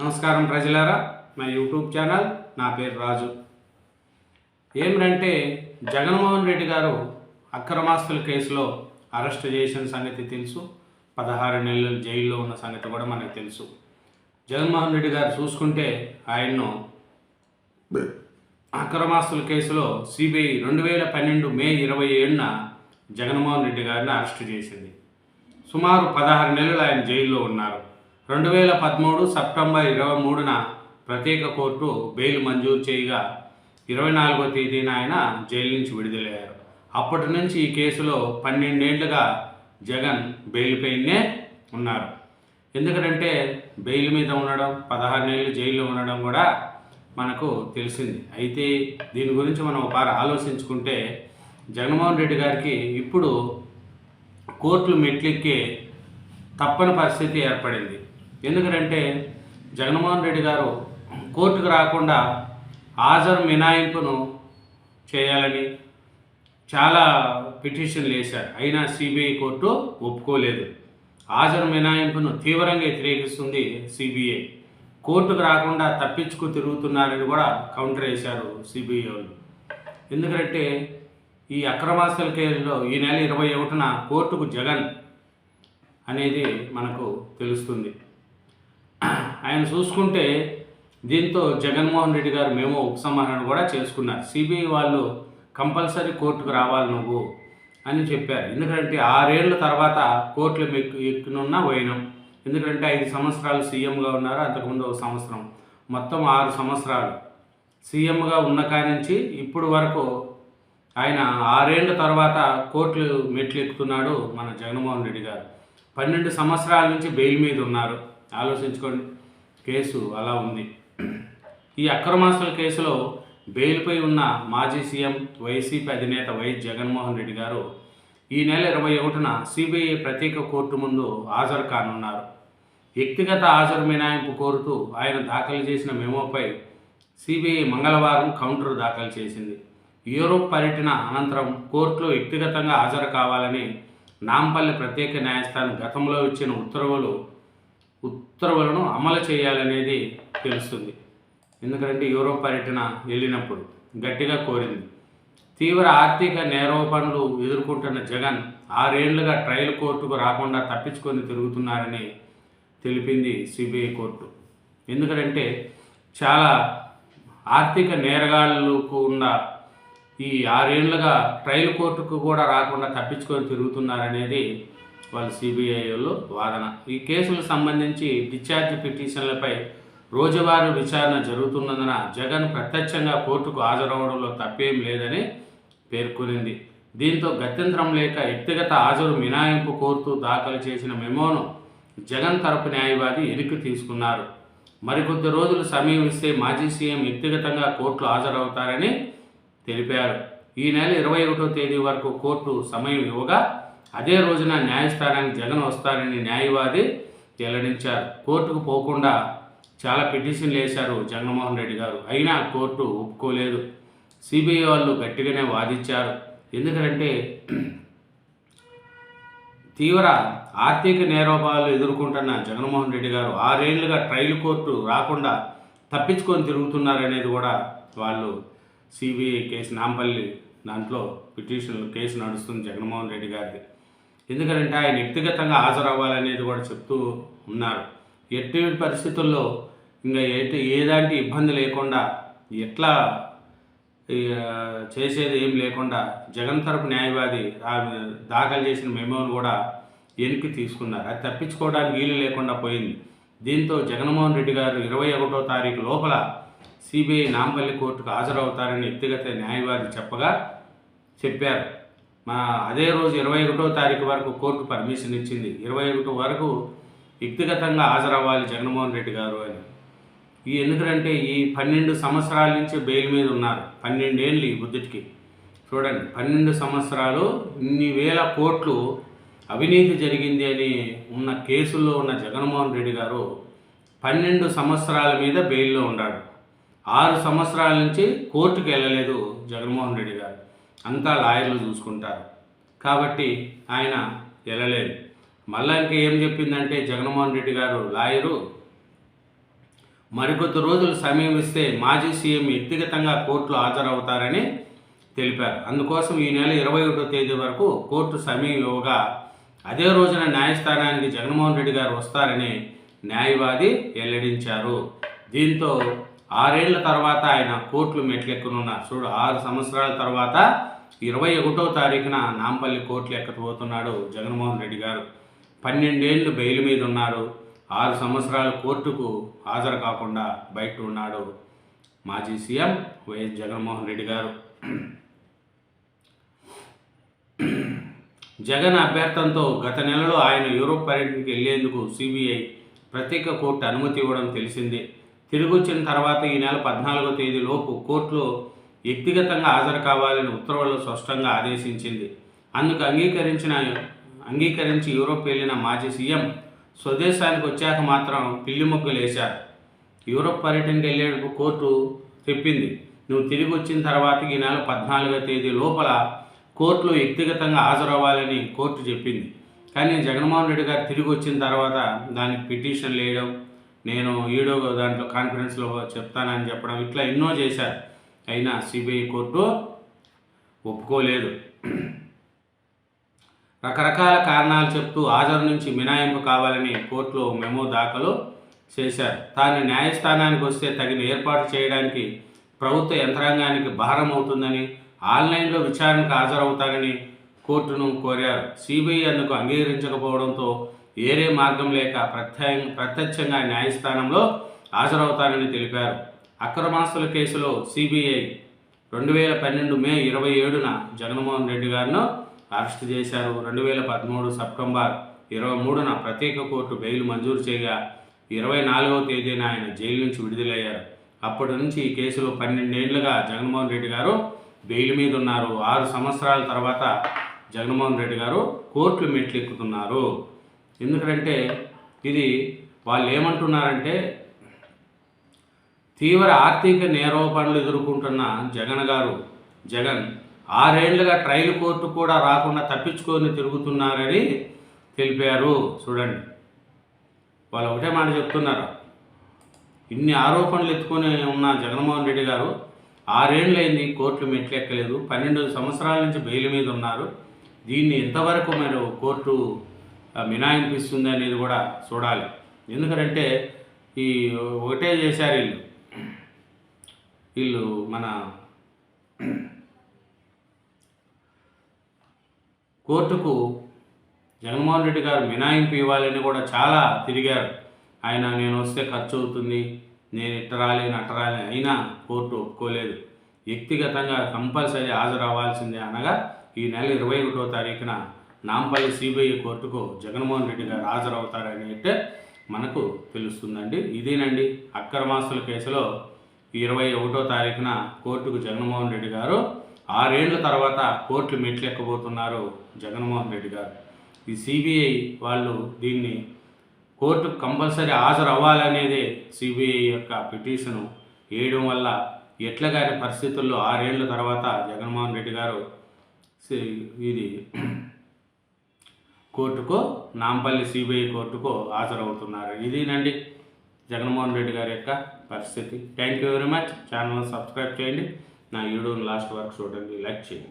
నమస్కారం ప్రజలారా నా యూట్యూబ్ ఛానల్ నా పేరు రాజు. ఏమిటంటే జగన్మోహన్ రెడ్డి గారు అక్రమాస్తుల కేసులో అరెస్ట్ చేసిన సంగతి తెలుసు. పదహారు నెలలు జైల్లో ఉన్న సంగతి కూడా మనకు తెలుసు. జగన్మోహన్ రెడ్డి గారు చూసుకుంటే ఆయన్ను అక్రమాస్తుల కేసులో సిబిఐ రెండు వేల పన్నెండు మే ఇరవై ఏడున జగన్మోహన్ రెడ్డి గారిని అరెస్ట్ చేసింది. సుమారు పదహారు నెలలు ఆయన జైల్లో ఉన్నారు. రెండు వేల పదమూడు సెప్టెంబర్ ఇరవై మూడున ప్రత్యేక కోర్టు బెయిల్ మంజూరు చేయగా ఇరవై నాలుగో తేదీన ఆయన జైలు నుంచి విడుదలయ్యారు. అప్పటి నుంచి ఈ కేసులో పన్నెండేళ్ళుగా జగన్ బెయిల్ పైనే ఉన్నారు. ఎందుకంటే బెయిల్ మీద ఉండడం పదహారు జైల్లో ఉండడం కూడా మనకు తెలిసింది. అయితే దీని గురించి మనం ఒకసారి ఆలోచించుకుంటే జగన్మోహన్ రెడ్డి గారికి ఇప్పుడు కోర్టులు మెట్లెక్కే తప్పని పరిస్థితి ఏర్పడింది. ఎందుకంటే జగన్మోహన్ రెడ్డి గారు కోర్టుకు రాకుండా హాజరు మినాయింపును చేయాలని చాలా పిటిషన్లు వేశారు. అయినా సిబిఐ కోర్టు ఒప్పుకోలేదు. హాజరు మినాయింపును తీవ్రంగా వ్యతిరేకిస్తుంది సిబిఐ. కోర్టుకు రాకుండా తప్పించుకు తిరుగుతున్నారని కూడా కౌంటర్ వేశారు సిబిఐ వాళ్ళు. ఎందుకంటే ఈ అక్రమాస్తుల కేసులో ఈ నెల ఇరవై ఒకటిన కోర్టుకు జగన్ అనేది మనకు తెలుస్తుంది. ఆయన చూసుకుంటే దీంతో జగన్మోహన్ రెడ్డి గారు మేము ఉపసంహరణ కూడా చేసుకున్నారు. సిబిఐ వాళ్ళు కంపల్సరీ కోర్టుకు రావాలి నువ్వు అని చెప్పారు. ఎందుకంటే ఆరేళ్ళ తర్వాత కోర్టులు ఎక్కు ఎక్కునున్న పోయినాం. ఎందుకంటే ఐదు సంవత్సరాలు సీఎంగా ఉన్నారు. అంతకుముందు ఒక సంవత్సరం. మొత్తం ఆరు సంవత్సరాలు. సీఎంగా ఉన్న నుంచి ఇప్పుడు వరకు ఆయన ఆరేళ్ళ తర్వాత కోర్టులు మెట్లు ఎక్కుతున్నాడు మన జగన్మోహన్ రెడ్డి గారు. పన్నెండు సంవత్సరాల నుంచి బెయిల్ మీద ఉన్నారు. ఆలోచించుకోండి. కేసు అలా ఉంది. ఈ అక్రమాస్తుల కేసులో బెయిల్పై ఉన్న మాజీ సీఎం వైసీపీ అధినేత వైఎస్ జగన్మోహన్ రెడ్డి గారు ఈ నెల ఇరవై ఒకటిన సిబిఐ ప్రత్యేక కోర్టు ముందు హాజరు కానున్నారు. వ్యక్తిగత హాజరు మినాయింపు కోరుతూ ఆయన దాఖలు చేసిన మెమోపై సిబిఐ మంగళవారం కౌంటర్ దాఖలు చేసింది. యూరోప్ పర్యటన అనంతరం కోర్టులో వ్యక్తిగతంగా హాజరు కావాలని నాంపల్లి ప్రత్యేక న్యాయస్థానం గతంలో ఇచ్చిన ఉత్తర్వులు ఉత్తర్వులను అమలు చేయాలనేది తెలుస్తుంది. ఎందుకంటే యూరోప్ పర్యటన వెళ్ళినప్పుడు గట్టిగా కోరింది. తీవ్ర ఆర్థిక నేరోపణలు ఎదుర్కొంటున్న జగన్ ఆరేళ్ళుగా ట్రయల్ కోర్టుకు రాకుండా తప్పించుకొని తిరుగుతున్నారని తెలిపింది సిబిఐ కోర్టు. ఎందుకంటే చాలా ఆర్థిక నేరగాళ్ళకు ఉన్న ఈ ఆరేళ్ళుగా ట్రయల్ కోర్టుకు కూడా రాకుండా తప్పించుకొని తిరుగుతున్నారనేది వాళ్ళ సిబిఐలో వాదన. ఈ కేసులకు సంబంధించి డిశ్చార్జ్ పిటిషన్లపై రోజువారీ విచారణ జరుగుతున్నందున జగన్ ప్రత్యక్షంగా కోర్టుకు హాజరవడంలో తప్పేం లేదని పేర్కొనింది. దీంతో గత్యంతరం లేక వ్యక్తిగత హాజరు మినాయింపు కోరుతూ దాఖలు చేసిన మెమోను జగన్ తరపు న్యాయవాది వెనక్కి తీసుకున్నారు. మరికొద్ది రోజులు సమయం ఇస్తే మాజీ సీఎం వ్యక్తిగతంగా కోర్టులో హాజరవుతారని తెలిపారు. ఈ నెల ఇరవై ఒకటో తేదీ వరకు కోర్టు సమయం ఇవ్వగా అదే రోజున న్యాయస్థానానికి జగన్ వస్తారని న్యాయవాది వెల్లడించారు. కోర్టుకు పోకుండా చాలా పిటిషన్లు వేశారు జగన్మోహన్ రెడ్డి గారు. అయినా కోర్టు ఒప్పుకోలేదు. సిబిఐ వాళ్ళు గట్టిగానే వాదించారు. ఎందుకంటే తీవ్ర ఆర్థిక నేరోపాలు ఎదుర్కొంటున్న జగన్మోహన్ రెడ్డి గారు ఆరేళ్ళుగా ట్రయల్ కోర్టు రాకుండా తప్పించుకొని తిరుగుతున్నారనేది కూడా వాళ్ళు సిబిఐ కేసు నాంపల్లి దాంట్లో పిటిషన్ కేసు నడుస్తుంది జగన్మోహన్ రెడ్డి గారిది. ఎందుకంటే ఆయన వ్యక్తిగతంగా హాజరవ్వాలనేది కూడా చెప్తూ ఉన్నారు. ఎట్టి పరిస్థితుల్లో ఇంకా ఎటు ఏదాంటి ఇబ్బంది లేకుండా ఎట్లా చేసేది ఏం లేకుండా జగన్ తరపు న్యాయవాది దాఖలు చేసిన మెమోను కూడా వెనక్కి తీసుకున్నారు. అది తప్పించుకోవడానికి వీలు లేకుండా పోయింది. దీంతో జగన్మోహన్ రెడ్డి గారు ఇరవై ఒకటో తారీఖు లోపల సిబిఐ నాంపల్లి కోర్టుకు హాజరవుతారని వ్యక్తిగత న్యాయవాది చెప్పగా చెప్పారు. మా అదే రోజు ఇరవై ఒకటో తారీఖు వరకు కోర్టు పర్మిషన్ ఇచ్చింది. ఇరవై ఒకటి వరకు వ్యక్తిగతంగా హాజరవ్వాలి జగన్మోహన్ రెడ్డి గారు అని. ఈ ఎందుకంటే ఈ పన్నెండు సంవత్సరాల నుంచి బెయిల్ మీద ఉన్నారు. పన్నెండేళ్ళు ఈ బుద్ధుడికి చూడండి పన్నెండు సంవత్సరాలు ఇన్ని వేల కోట్లు అవినీతి జరిగింది అని ఉన్న కేసుల్లో ఉన్న జగన్మోహన్ రెడ్డి గారు పన్నెండు సంవత్సరాల మీద బెయిల్లో ఉన్నాడు. ఆరు సంవత్సరాల నుంచి కోర్టుకు వెళ్ళలేదు జగన్మోహన్ రెడ్డి గారు. అంతా లాయర్లు చూసుకుంటారు. కాబట్టి ఆయన వెళ్ళలేదు మళ్ళా ఇంకా ఏం చెప్పిందంటే జగన్మోహన్ రెడ్డి గారు లాయరు మరికొద్ది రోజులు సమయం ఇస్తే మాజీ సీఎం వ్యక్తిగతంగా కోర్టులో హాజరవుతారని తెలిపారు. అందుకోసం ఈ నెల ఇరవై ఒకటో తేదీ వరకు కోర్టు సమయం ఇవ్వగా అదే రోజున న్యాయస్థానానికి జగన్మోహన్ రెడ్డి గారు వస్తారని న్యాయవాది వెల్లడించారు. దీంతో ఆరేళ్ళ తర్వాత ఆయన కోర్టులు మెట్లెక్కనున్నారు. చూడు ఆరు సంవత్సరాల తర్వాత ఇరవై ఒకటో తారీఖున నాంపల్లి కోర్టులు ఎక్కకపోతున్నాడు జగన్మోహన్ రెడ్డి గారు. పన్నెండేళ్ళు బెయిల్ మీద ఉన్నారు. ఆరు సంవత్సరాలు కోర్టుకు హాజరు కాకుండా బయట ఉన్నాడు మాజీ సీఎం వైఎస్ జగన్మోహన్ రెడ్డి గారు. జగన్ అభ్యర్థనతో గత నెలలో ఆయన యూరోప్ పర్యటనకు వెళ్ళేందుకు సిబిఐ ప్రత్యేక కోర్టు అనుమతి ఇవ్వడం తెలిసిందే. తిరిగి వచ్చిన తర్వాత ఈ నెల పద్నాలుగో తేదీలోపు కోర్టులో వ్యక్తిగతంగా హాజరు కావాలని ఉత్తర్వులు స్పష్టంగా ఆదేశించింది. అందుకు అంగీకరించిన అంగీకరించి యూరోప్ వెళ్ళిన మాజీ సీఎం స్వదేశానికి వచ్చాక మాత్రం పిల్లి మొగ్గులు వేశారు యూరోప్ పర్యటనకి వెళ్ళేందుకు కోర్టు చెప్పింది నువ్వు తిరిగి వచ్చిన తర్వాత ఈ నెల పద్నాలుగో తేదీ లోపల కోర్టులో వ్యక్తిగతంగా హాజరవ్వాలని కోర్టు చెప్పింది. కానీ జగన్మోహన్ రెడ్డి గారు తిరిగి వచ్చిన తర్వాత దానికి పిటిషన్ వేయడం నేను ఈడో దాంట్లో కాన్ఫరెన్స్లో చెప్తానని చెప్పడం ఇట్లా ఎన్నో చేశారు. అయినా సిబిఐ కోర్టు ఒప్పుకోలేదు. రకరకాల కారణాలు చెప్తూ హాజరు నుంచి మినాయింపు కావాలని కోర్టులో మెమో దాఖలు చేశారు. తాను న్యాయస్థానానికి వస్తే తగిన ఏర్పాటు చేయడానికి ప్రభుత్వ యంత్రాంగానికి భారం అవుతుందని ఆన్లైన్లో విచారణకు హాజరవుతానని కోర్టును కోరారు. సిబిఐ అందుకు అంగీకరించకపోవడంతో వేరే మార్గం లేక ప్రత్యయ ప్రత్యక్షంగా న్యాయస్థానంలో హాజరవుతానని తెలిపారు. అక్రమాస్తుల కేసులో సిబిఐ రెండు వేల పన్నెండు మే ఇరవై ఏడున జగన్మోహన్ రెడ్డి గారిను అరెస్ట్ చేశారు. రెండు వేల పదమూడు సెప్టెంబర్ ఇరవై మూడున ప్రత్యేక కోర్టు బెయిల్ మంజూరు చేయగా ఇరవై నాలుగవ తేదీన ఆయన జైలు నుంచి విడుదలయ్యారు. అప్పటి నుంచి ఈ కేసులో పన్నెండేళ్ళుగా జగన్మోహన్ రెడ్డి గారు బెయిల్ మీద ఉన్నారు. ఆరు సంవత్సరాల తర్వాత జగన్మోహన్ రెడ్డి గారు కోర్టులు మెట్లు ఎక్కుతున్నారు ఎందుకంటే ఇది వాళ్ళు ఏమంటున్నారంటే తీవ్ర ఆర్థిక నేరోపణలు ఎదుర్కొంటున్న జగన్ గారు జగన్ ఆరేళ్ళుగా ట్రయల్ కోర్టు కూడా రాకుండా తప్పించుకొని తిరుగుతున్నారని తెలిపారు. చూడండి. వాళ్ళు ఒకటే మాట చెప్తున్నారు. ఇన్ని ఆరోపణలు ఎత్తుకొని ఉన్న జగన్మోహన్ రెడ్డి గారు ఆరేళ్ళైంది కోర్టులు మెట్లెక్కలేదు పన్నెండు సంవత్సరాల నుంచి బెయిల్ మీద ఉన్నారు. దీన్ని ఎంతవరకు మీరు కోర్టు మినాయింపిస్తుంది అనేది కూడా చూడాలి. ఎందుకంటే ఈ ఒకటే చేశారు వీళ్ళు. వీళ్ళు మన కోర్టుకు జగన్మోహన్ రెడ్డి గారు మినాయింపు ఇవ్వాలని కూడా చాలా తిరిగారు. ఆయన నేను వస్తే ఖర్చు అవుతుంది నేను ఇట్ట రాలేను అట్ట రాలేను అయినా కోర్టు ఒప్పుకోలేదు. వ్యక్తిగతంగా కంపల్సరీ హాజరు అవ్వాల్సిందే అనగా ఈ నెల ఇరవై ఒకటో తారీఖున నాంపల్లి సిబిఐ కోర్టుకు జగన్మోహన్ రెడ్డి గారు హాజరవుతారని అయితే మనకు తెలుస్తుందండి. ఇదేనండి అక్రమాస్తుల కేసులో ఇరవై ఒకటో తారీఖున కోర్టుకు జగన్మోహన్ రెడ్డి గారు ఆరేళ్ళ తర్వాత కోర్టులు మెట్లెక్కబోతున్నారు జగన్మోహన్ రెడ్డి గారు. ఈ సిబిఐ వాళ్ళు దీన్ని కోర్టుకు కంపల్సరీ హాజరు అవ్వాలనేదే సిబిఐ యొక్క పిటిషను వేయడం వల్ల ఎట్లా కాని పరిస్థితుల్లో ఆరేళ్ళ తర్వాత జగన్మోహన్ రెడ్డి గారు ఇది కోర్టుకో నాంపల్లి సిబిఐ కోర్టుకో హాజరవుతున్నారు. ఇదేనండి జగన్మోహన్ రెడ్డి గారి యొక్క పరిస్థితి. Thank you very much channel subscribe చేయండి. నా వీడియోని లాస్ట్ వరకు చూడండి. లైక్ చేయండి.